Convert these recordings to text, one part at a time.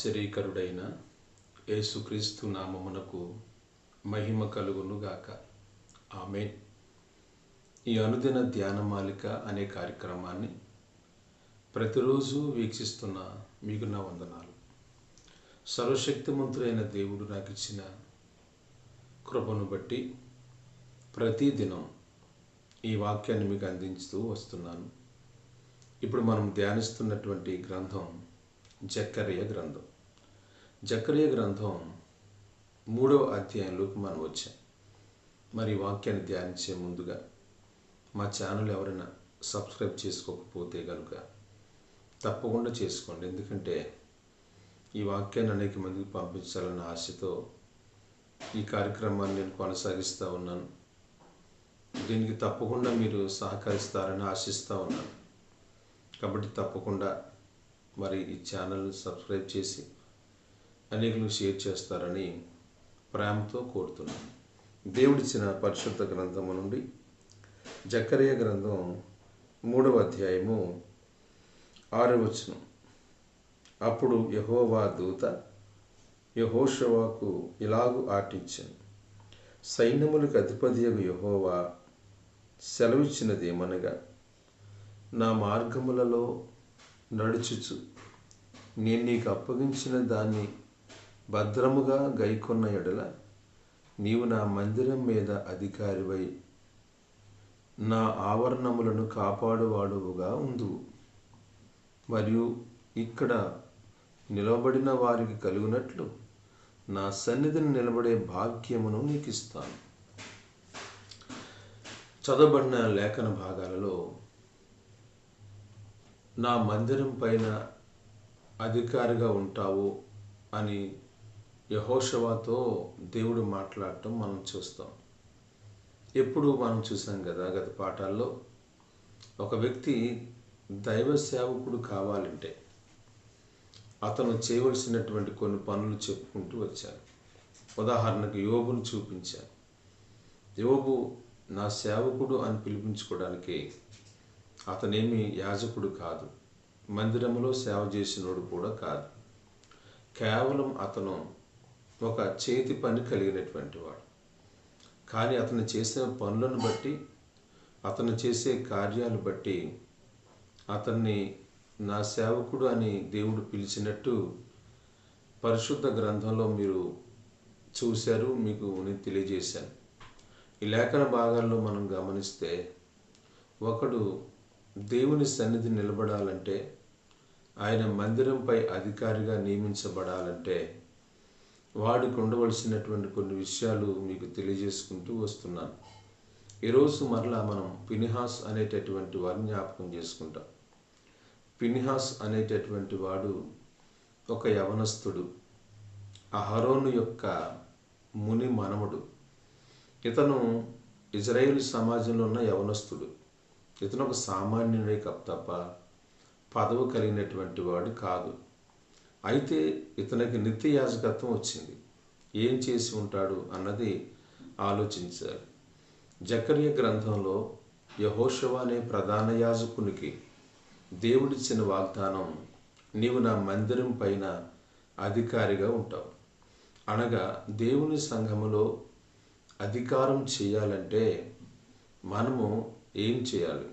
ఆశ్చర్యకరుడైన యేసుక్రీస్తు నామమునకు మహిమ కలుగునుగాక. ఆమె ఈ అనుదిన ధ్యానమాలిక అనే కార్యక్రమాన్ని ప్రతిరోజు వీక్షిస్తున్న మీకు నా వందనాలు. సర్వశక్తిమంతుడైన దేవుడు నాకు ఇచ్చిన కృపను బట్టి ప్రతిదినం ఈ వాక్యాన్ని మీకు అందించుతూ వస్తున్నాను. ఇప్పుడు మనం ధ్యానిస్తున్నటువంటి గ్రంథం జక్కరయ్య గ్రంథం. జక్కరియా గ్రంథం మూడవ అధ్యాయంలోకి మనం వచ్చాం మరి వాక్యాన్ని ధ్యానించే ముందుగా మా ఛానల్ ఎవరైనా సబ్స్క్రైబ్ చేసుకోకపోతే కనుక తప్పకుండా చేసుకోండి. ఎందుకంటే ఈ వాక్యాన్ని అనేక మందికి పంపించాలన్న ఆశతో ఈ కార్యక్రమాన్ని నేను కొనసాగిస్తూ ఉన్నాను. దీనికి తప్పకుండా మీరు సహకరిస్తారని ఆశిస్తూ ఉన్నాను. కాబట్టి తప్పకుండా మరి ఈ ఛానల్ని సబ్స్క్రైబ్ చేసి అనేకులు షేర్ చేస్తారని ప్రేమతో కోరుతున్నాను. దేవుడిచ్చిన పరిశుద్ధ గ్రంథము నుండి జకరియా గ్రంథం మూడవ అధ్యాయము ఆరవ వచనం. అప్పుడు యహోవా దూత యహోషవాకు ఇలాగు ఆటించాను సైన్యములకు అధిపతియగు యహోవా సెలవిచ్చినదేమనగా నా మార్గములలో నడుచుచు నేను నీకు అప్పగించిన దాన్ని భద్రముగా గైకొన్న ఎడల నీవు నా మందిరం మీద అధికారివై నా ఆవరణములను కాపాడువాడువుగా ఉందువు. మరియు ఇక్కడ నిలబడిన వారికి కలుగునట్లు నా సన్నిధిని నిలబడే భాగ్యమును నీకు ఇస్తాను చదవబడిన లేఖన భాగాలలో నా మందిరం పైన అధికారిగా ఉంటావు అని యహోషవాతో దేవుడు మాట్లాడటం మనం చూస్తాం. ఎప్పుడు మనం చూసాం కదా గత పాఠాల్లో ఒక వ్యక్తి దైవ సేవకుడు కావాలంటే అతను చేయవలసినటువంటి కొన్ని పనులు చెప్పుకుంటూ వచ్చారు ఉదాహరణకు యోబును చూపించాను. యోబు నా సేవకుడు అని పిలిపించుకోవడానికి అతనేమి యాజకుడు కాదు. మందిరంలో సేవ చేసినోడు కూడా కాదు. కేవలం అతను ఒక చేతి పని కలిగినటువంటి వాడు. కానీ అతను చేసిన పనులను బట్టి అతను చేసే కార్యాలు బట్టి అతన్ని నా సేవకుడు అని దేవుడు పిలిచినట్టు పరిశుద్ధ గ్రంథంలో మీరు చూశారు మీకు నేను తెలియజేశాను. ఈ లేఖన భాగాల్లో మనం గమనిస్తే ఒకడు దేవుని సన్నిధి నిలబడాలంటే ఆయన మందిరంపై అధికారిగా నియమించబడాలంటే వాడికి ఉండవలసినటువంటి కొన్ని విషయాలు మీకు తెలియజేసుకుంటూ వస్తున్నాను. ఈరోజు మరలా మనం పినిహాస్ అనేటటువంటి వారిని జ్ఞాపకం చేసుకుంటాం. పినిహాస్ అనేటటువంటి వాడు ఒక యవనస్థుడు అహరోను యొక్క ముని మనముడు ఇతను ఇజ్రాయేల్ సమాజంలో ఉన్న యవనస్థుడు ఇతను ఒక సామాన్యుడే తప్ప పదవి కలిగినటువంటి వాడు కాదు. అయితే ఇతనికి నిత్య యాజకత్వం వచ్చింది. ఏం చేసి ఉంటాడు అన్నది ఆలోచించారు జకర్య గ్రంథంలో యహోషవ అనే ప్రధాన యాజకునికి దేవుడిచ్చిన వాగ్దానం నీవు నా మందిరం పైన అధికారిగా ఉంటావు. అనగా దేవుని సంఘములో అధికారం చేయాలంటే మనము ఏం చేయాలి?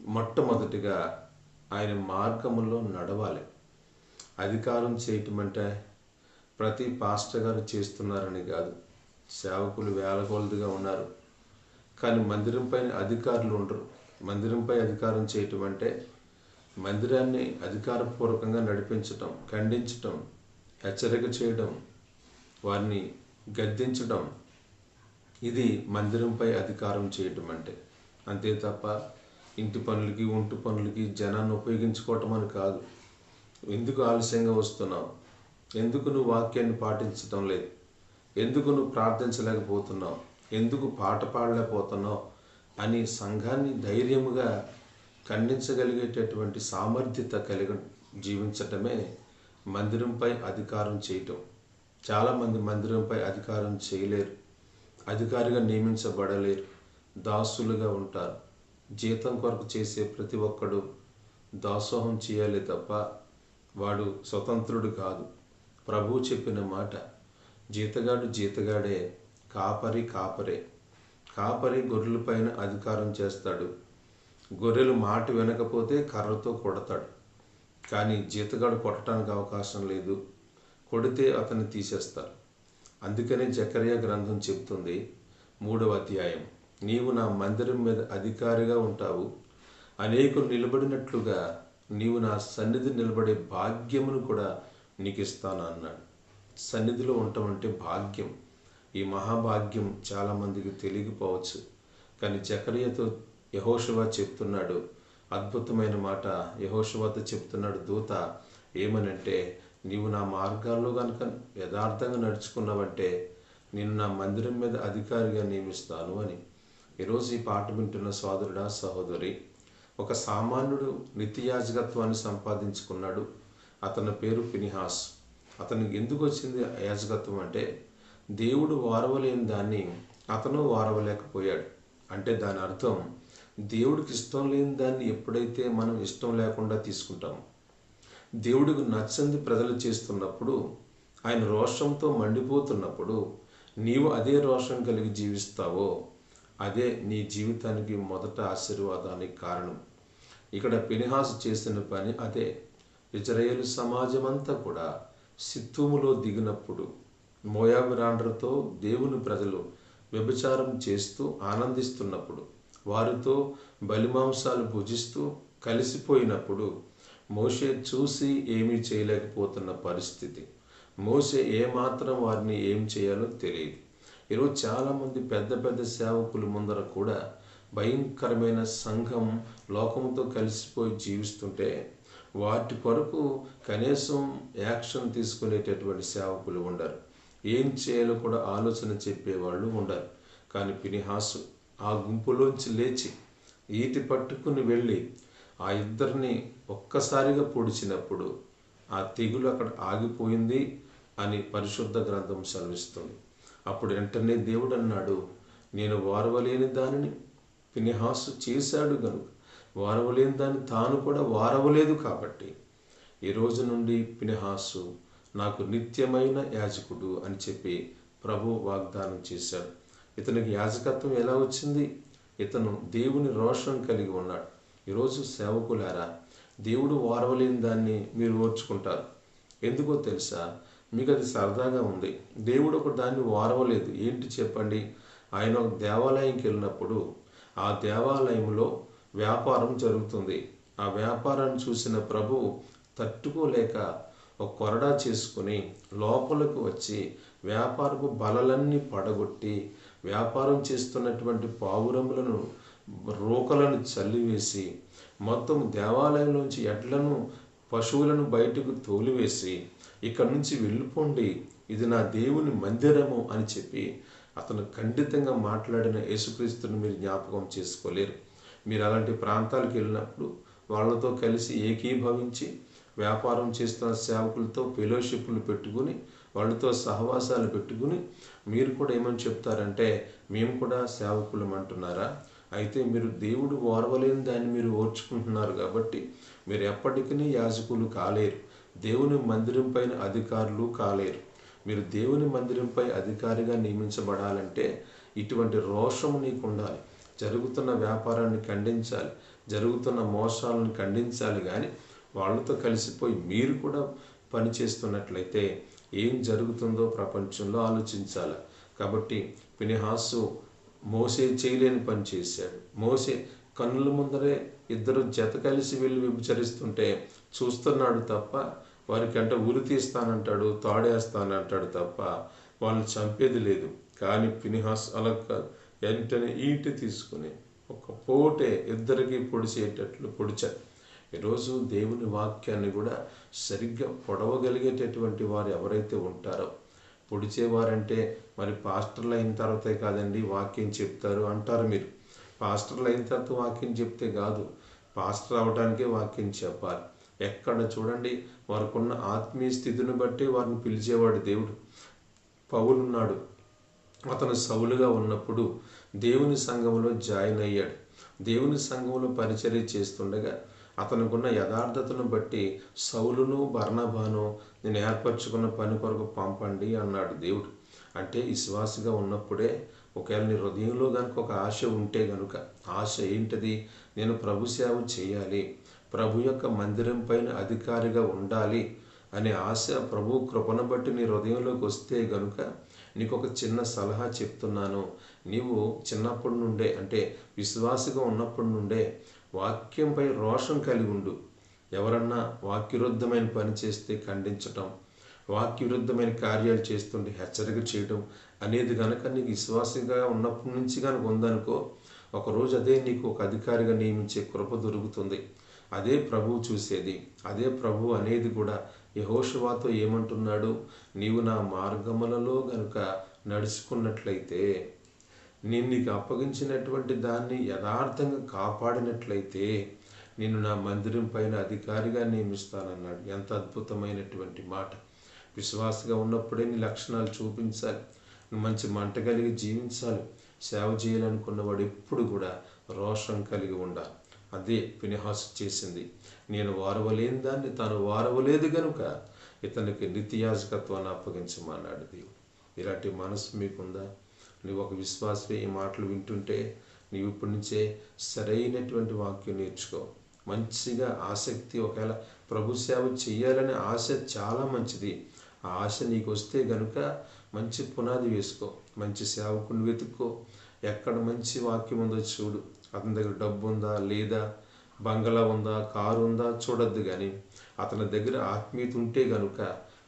మొట్టమొదటిగా ఆయన మార్గములో నడవాలి. అధికారం చేయటం అంటే ప్రతి పాస్టర్ గారు చేస్తున్నారని కాదు. సేవకులు వేలకొలదిగా ఉన్నారు. కానీ మందిరంపై అధికారులు ఉండరు. మందిరంపై అధికారం చేయటం అంటే మందిరాన్ని అధికారపూర్వకంగా నడిపించటం ఖండించటం హెచ్చరిక చేయడం వారిని గద్దించడం ఇది మందిరంపై అధికారం చేయటం అంటే అంతే తప్ప ఇంటి పనులకి ఒంటి పనులకి జనాన్ని ఉపయోగించుకోవటం అని కాదు. ఎందుకు ఆలస్యంగా వస్తున్నావు? ఎందుకు నువ్వు వాక్యాన్ని పాటించటం లేదు? ఎందుకు నువ్వు ప్రార్థించలేకపోతున్నావు? ఎందుకు పాట పాడలేకపోతున్నావు? అని సంఘాన్ని ధైర్యముగా ఖండించగలిగేటటువంటి సామర్థ్యత కలిగి జీవించటమే మందిరంపై అధికారం చేయటం. చాలామంది మందిరంపై అధికారం చేయలేరు. అధికారిగా నియమించబడలేరు. దాసులుగా ఉంటారు. జీతం కొరకు చేసే ప్రతి ఒక్కడు దాసోహం చేయాలి తప్ప వాడు స్వతంత్రుడు కాదు. ప్రభు చెప్పిన మాట జీతగాడు జీతగాడే కాపరి కాపరే. కాపరి గొర్రెలపైన అధికారం చేస్తాడు. గొర్రెలు మాట వినకపోతే కర్రతో కొడతాడు. కానీ జీతగాడు కొట్టడానికి అవకాశం లేదు. కొడితే అతన్ని తీసేస్తారు. అందుకనే జకర్యా గ్రంథం చెప్తుంది మూడవ అధ్యాయం. నీవు నా మందిరం మీద అధికారిగా ఉంటావు. అనేకులు నిలబడినట్లుగా నీవు నా సన్నిధి నిలబడే భాగ్యమును కూడా నీకు ఇస్తాను అన్నాడు. సన్నిధిలో ఉండటం అంటే భాగ్యం. ఈ మహాభాగ్యం చాలామందికి తెలియకపోవచ్చు. కానీ జకరియతో యహోషవా చెప్తున్నాడు. అద్భుతమైన మాట యహోషువతో చెప్తున్నాడు దూత. ఏమనంటే నీవు నా మార్గాల్లో కనుక యథార్థంగా నడుచుకున్నావంటే నేను నా మందిరం మీద అధికారిగా నియమిస్తాను అని. ఈరోజు ఈ పాట వింటున్న సోదరుడా సహోదరి ఒక సామాన్యుడు నిత్యయాజకత్వాన్ని సంపాదించుకున్నాడు. అతని పేరు పినిహాస్ అతనికి ఎందుకు వచ్చింది యాజకత్వం అంటే దేవుడు వారవలేని దాన్ని అతను వారవలేకపోయాడు. అంటే దాని అర్థం దేవుడికి ఇష్టం లేని దాన్ని ఎప్పుడైతే మనం ఇష్టం లేకుండా తీసుకుంటాము దేవుడికి నచ్చంది ప్రజలు చేస్తున్నప్పుడు ఆయన రోషంతో మండిపోతున్నప్పుడు నీవు అదే రోషం కలిగి జీవిస్తావో అదే నీ జీవితానికి మొదట ఆశీర్వాదానికి కారణం. ఇక్కడ పినిహాసు చేసిన పని అదే. ఇజ్రాయేల్ సమాజం అంతా కూడా సిత్తుములో దిగినప్పుడు మోయాబిరాండ్రతో దేవుని ప్రజలు వ్యభిచారం చేస్తూ ఆనందిస్తున్నప్పుడు వారితో బలిమాంసాలు భుజిస్తూ కలిసిపోయినప్పుడు మోషే చూసి ఏమీ చేయలేకపోతున్న పరిస్థితి. మోసే ఏమాత్రం వారిని ఏం చేయాలో తెలియదు. ఈరోజు చాలామంది పెద్ద పెద్ద సేవకుల ముందర కూడా భయంకరమైన సంఘం లోకంతో కలిసిపోయి జీవిస్తుంటే వాటి కొరకు కనీసం యాక్షన్ తీసుకునేటటువంటి సేవకులు ఉండరు. ఏం చేయాలో కూడా ఆలోచన చెప్పేవాళ్ళు ఉండరు. కానీ పినిహాసు ఆ గుంపులోంచి లేచి ఈటి పట్టుకుని వెళ్ళి ఆ ఇద్దరిని ఒక్కసారిగా పొడిచినప్పుడు ఆ తెగులు అక్కడ ఆగిపోయింది అని పరిశుద్ధ గ్రంథం సెలవిస్తుంది. అప్పుడు వెంటనే దేవుడు అన్నాడు నేను వారవలేని దానిని పినిహాసు చేశాడు గనుక వారవలేని దాన్ని తాను కూడా వారవలేదు కాబట్టి. ఈ రోజు నుండి పినిహాసు నాకు నిత్యమైన యాజకుడు అని చెప్పి ప్రభు వాగ్దానం చేశాడు. ఇతనికి యాజకత్వం ఎలా వచ్చింది? ఇతను దేవుని రోషం కలిగి ఉన్నాడు. ఈరోజు సేవకులారా దేవుడు వారవలేని దాన్ని మీరు ఓర్చుకుంటారు. ఎందుకో తెలుసా? మీకు అది సరదాగా ఉంది. దేవుడు ఒక దాన్ని వారవలేదు. ఏంటి చెప్పండి? ఆయన ఒక దేవాలయంకి వెళ్ళినప్పుడు ఆ దేవాలయంలో వ్యాపారం జరుగుతుంది. ఆ వ్యాపారాన్ని చూసిన ప్రభు తట్టుకోలేక ఒక కొరడా చేసుకుని లోపలకు వచ్చి వ్యాపారపు బలలన్నీ పడగొట్టి వ్యాపారం చేస్తున్నటువంటి పావురములను రోకలను చల్లివేసి మొత్తం దేవాలయంలోంచి ఎడ్లను పశువులను బయటకు తోలివేసి ఇక్కడి నుంచి వెళ్ళిపోండి ఇది నా దేవుని మందిరము అని చెప్పి అతను ఖండితంగా మాట్లాడిన యేసుక్రీస్తుని మీరు జ్ఞాపకం చేసుకోలేరు. మీరు అలాంటి ప్రాంతాలకు వెళ్ళినప్పుడు వాళ్ళతో కలిసి ఏకీభవించి వ్యాపారం చేస్తున్న సేవకులతో ఫెలోషిప్లు పెట్టుకుని వాళ్ళతో సహవాసాలు పెట్టుకుని మీరు కూడా ఏమని చెప్తారంటే మేము కూడా సేవకులం అంటున్నారా అయితే మీరు దేవుడు ఓర్వలేని దాన్ని మీరు ఓర్చుకుంటున్నారు కాబట్టి మీరు ఎప్పటికీ యాజకులు కాలేరు. దేవుని మందిరం పైన అధికారులు కాలేరు. మీరు దేవుని మందిరంపై అధికారిగా నియమించబడాలంటే ఇటువంటి రోషం నీకు ఉండాలి జరుగుతున్న వ్యాపారాన్ని ఖండించాలి. జరుగుతున్న మోసాలను ఖండించాలి కానీ వాళ్ళతో కలిసిపోయి మీరు కూడా పని చేస్తున్నట్లయితే ఏం జరుగుతుందో ప్రపంచంలో ఆలోచించాలి. కాబట్టి పినిహాసు మోసే చేయలేని పని చేశాడు. మోసే కన్నుల ముందరే ఇద్దరు జత కలిసి వెళ్ళి విభచరిస్తుంటే చూస్తున్నాడు తప్ప వారికంటే ఉరి తీస్తానంటాడు తాడేస్తానంటాడు తప్ప వాళ్ళని చంపేది లేదు. కానీ పినిహాస్ అలా వెంటనే ఈటి తీసుకుని ఒక పోటే ఇద్దరికి పొడిచేటట్లు పొడిచారు ఈరోజు దేవుని వాక్యాన్ని కూడా సరిగ్గా పొడవగలిగేటటువంటి వారు ఎవరైతే ఉంటారో పొడిచేవారంటే మరి పాస్టర్లు అయిన తర్వాతే కాదండి వాక్యం చెప్తారు అంటారు మీరు. పాస్టర్లు అయిన తర్వాత వాక్యం చెప్తే కాదు. పాస్టర్ అవడానికే వాక్యం చెప్పాలి. ఎక్కడ చూడండి వారికున్న ఆత్మీయ స్థితిని బట్టి వారిని పిలిచేవాడు దేవుడు. పౌలున్నాడు అతను సౌలుగా ఉన్నప్పుడు దేవుని సంఘంలో జాయిన్ అయ్యాడు. దేవుని సంఘంలో పరిచర్య చేస్తుండగా అతనుకున్న యథార్థతను బట్టి సౌలును బర్ణబాను నేను ఏర్పరచుకున్న పని కొరకు పంపండి అన్నాడు దేవుడు. అంటే విశ్వాసగా ఉన్నప్పుడే ఒకవేళ నీ హృదయంలో కనుక ఒక ఆశ ఉంటే గనుక ఆశ ఏంటది? నేను ప్రభు సేవ చేయాలి ప్రభు యొక్క మందిరం పైన అధికారిగా ఉండాలి అనే ఆశ ప్రభు కృపను బట్టి నీ హృదయంలోకి వస్తే గనుక నీకు ఒక చిన్న సలహా చెప్తున్నాను. నీవు చిన్నప్పటి నుండే అంటే విశ్వాసగా ఉన్నప్పటి నుండే వాక్యంపై రోషం కలిగి ఉండు. ఎవరన్నా వాక్యరుద్ధమైన పని చేస్తే ఖండించటం వాక్యవిరుద్ధమైన కార్యాలు చేస్తుంటే హెచ్చరిక చేయడం అనేది కనుక నీకు విశ్వాసంగా ఉన్నప్పటి నుంచి కనుక ఉందనుకో ఒకరోజు అదే నీకు ఒక అధికారిగా నియమించే కృప దొరుకుతుంది. అదే ప్రభువు చూసేది. అదే ప్రభు అనేది కూడా యహోషవాతో ఏమంటున్నాడు? నీవు నా మార్గములలో గనుక నడుచుకున్నట్లయితే నేను నీకు అప్పగించినటువంటి దాన్ని యథార్థంగా కాపాడినట్లయితే నేను నా మందిరం పైన అధికారిగా నియమిస్తానన్నాడు. ఎంత అద్భుతమైనటువంటి మాట. విశ్వాసగా ఉన్నప్పుడే నీ లక్షణాలు చూపించాలి. మంచి మంట కలిగి జీవించాలి. సేవ చేయాలనుకున్నవాడు ఎప్పుడు కూడా రోషం కలిగి ఉండాలి. అదే పినిహాస్ చేసింది. నేను వారవలేని దాన్ని తాను వారవలేదు గనుక ఇతనికి నిత్యాజకత్వాన్ని అప్పగించమన్నాడు దేవుడు. ఇలాంటి మనసు మీకుందా? నువ్వు ఒక విశ్వాసమే ఈ మాటలు వింటుంటే నీవు ఇప్పటి నుంచే సరైనటువంటి వాక్యం నేర్చుకో. మంచిగా ఆసక్తి ఒకవేళ ప్రభు సేవ చేయాలనే ఆశ చాలా మంచిది. ఆ ఆశ నీకు వస్తే గనుక మంచి పునాది వేసుకో మంచి సేవకుని వెతుక్కో. ఎక్కడ మంచి వాక్యం ఉందో చూడు. అతని దగ్గర డబ్బు ఉందా లేదా? బంగళా ఉందా కారు ఉందా? చూడొద్దు కానీ అతని దగ్గర ఆత్మీయత ఉంటే గనుక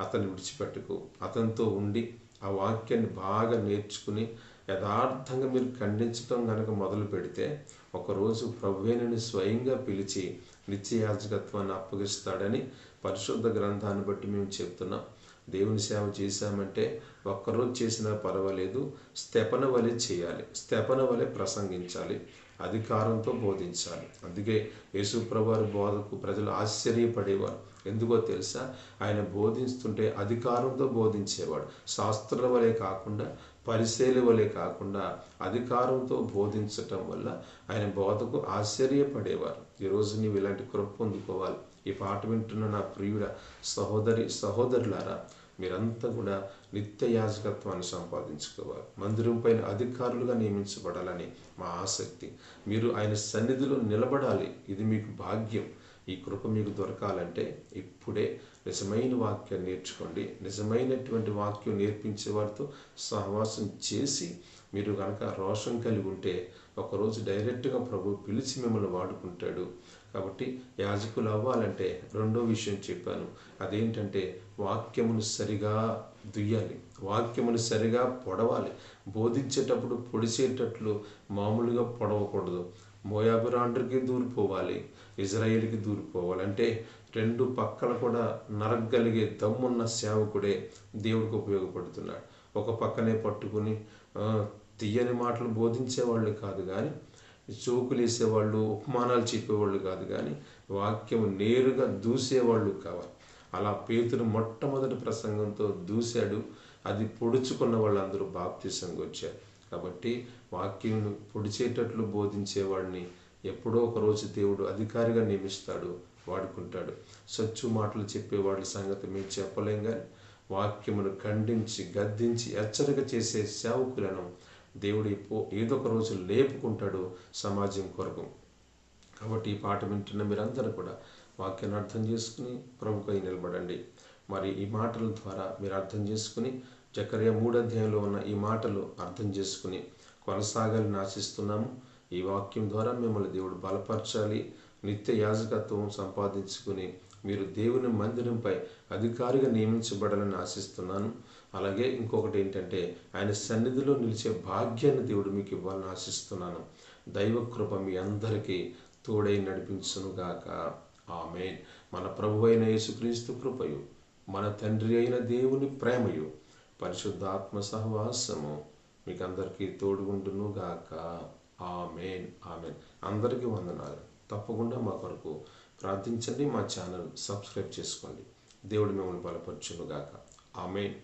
అతన్ని విడిచిపెట్టుకో. అతనితో ఉండి ఆ వాక్యాన్ని బాగా నేర్చుకుని యథార్థంగా మీరు ఖండించడం కనుక మొదలు పెడితే ఒకరోజు ప్రభువేనని స్వయంగా పిలిచి నిత్యయాజకత్వాన్ని అప్పగిస్తాడని పరిశుద్ధ గ్రంథాన్ని బట్టి మేము చెప్తున్నాం. దేవుని సేవ చేశామంటే ఒక్కరోజు చేసినా పర్వాలేదు స్తెపన వలె చేయాలి స్తెపన వలె ప్రసంగించాలి అధికారంతో బోధించాలి. అందుకే యేసుప్రభువారి బోధకు ప్రజలు ఆశ్చర్యపడేవారు. ఎందుకో తెలుసా? ఆయన బోధిస్తుంటే అధికారంతో బోధించేవాడు. శాస్త్రుల వలె కాకుండా పరిశీలి వలె కాకుండా అధికారంతో బోధించటం వల్ల ఆయన బోధకు ఆశ్చర్యపడేవారు. ఈరోజు నీవు ఇలాంటి కృప పొందుకోవాలి. ఈ పాట వింటున్న నా ప్రియుడ సహోదరి సహోదరులారా మీరంతా కూడా నిత్య యాజకత్వాన్ని సంపాదించుకోవాలి. మందిరం పైన అధికారులుగా నియమించబడాలని మా ఆసక్తి. మీరు ఆయన సన్నిధిలో నిలబడాలి. ఇది మీకు భాగ్యం. ఈ కృప మీకు దొరకాలంటే ఇప్పుడే నిజమైన వాక్యం నేర్చుకోండి. నిజమైనటువంటి వాక్యం నేర్పించే వారితో సహవాసం చేసి మీరు కనుక రోషం కలిగి ఉంటే ఒకరోజు డైరెక్ట్గా ప్రభు పిలిచి మిమ్మల్ని వాడుకుంటాడు. కాబట్టి యాజకులు అవ్వాలంటే రెండో విషయం చెప్పాను. అదేంటంటే వాక్యమును సరిగా దుయ్యాలి. వాక్యమును సరిగా పొడవాలి. బోధించేటప్పుడు పొడిచేటట్లు మామూలుగా పొడవకూడదు. మోయాబిరాండ్రికి దూరిపోవాలి ఇజ్రాయేల్కి దూరిపోవాలి అంటే రెండు పక్కల కూడా నరగలిగే దమ్మున్న సేవకుడే దేవుడికి ఉపయోగపడుతున్నాడు. ఒక పక్కనే పట్టుకుని తీయని మాటలు బోధించేవాళ్ళు కాదు కానీ చోకులేసేవాళ్ళు ఉపమానాలు చెప్పేవాళ్ళు కాదు కానీ వాక్యం నేరుగా దూసేవాళ్ళు కావాలి. అలా పేతురు మొట్టమొదటి ప్రసంగంతో దూశాడు. అది పొడుచుకున్న వాళ్ళందరూ బాప్తిసంగా వచ్చారు. కాబట్టి వాక్యం పొడిచేటట్లు బోధించేవాడిని ఎప్పుడో ఒకరోజు దేవుడు అధికారిగా నియమిస్తాడు వాడుకుంటాడు. సచ్చు మాటలు చెప్పేవాళ్ళ సంగతి మేము చెప్పలేం కానీ వాక్యమును ఖండించి గద్దించి హెచ్చరిక చేసే సేవకులను దేవుడు ఎప్పో- ఏదో ఒక రోజు లేపుకుంటాడు సమాజం కొరకు. కాబట్టి ఈ పాట వింటున్న మీరందరూ కూడా వాక్యాన్ని అర్థం చేసుకుని ప్రభుకై నిలబడండి. మరి ఈ మాటల ద్వారా మీరు అర్థం చేసుకుని జకర్య మూడు అధ్యాయంలో ఉన్న ఈ మాటలు అర్థం చేసుకుని కొనసాగాలని ఆశిస్తున్నాము. ఈ వాక్యం ద్వారా మిమ్మల్ని దేవుడు బలపరచాలి. నిత్య యాజకత్వం సంపాదించుకుని మీరు దేవుని మందిరంపై అధికారిగా నియమించబడాలని ఆశిస్తున్నాను. అలాగే ఇంకొకటి ఏంటంటే ఆయన సన్నిధిలో నిలిచే భాగ్యాన్ని దేవుడు మీకు ఇవ్వాలని ఆశిస్తున్నాను. దైవ కృప మీ అందరికీ తోడై నడిపించునుగాక. ఆమెన్. మన ప్రభు అయిన యేసుక్రీస్తు కృపయు మన తండ్రి అయిన దేవుని ప్రేమయు పరిశుద్ధాత్మ సహవాసము మీకు అందరికీ తోడుగుండును గాక ఆమెన్. ఆమెన్. అందరికీ వందనాలు. తప్పకుండా మా కొరకు ప్రార్థించండి మా ఛానల్ సబ్స్క్రైబ్ చేసుకోండి. దేవుడు మిమ్మల్ని బలపరచునుగాక. ఆమెన్.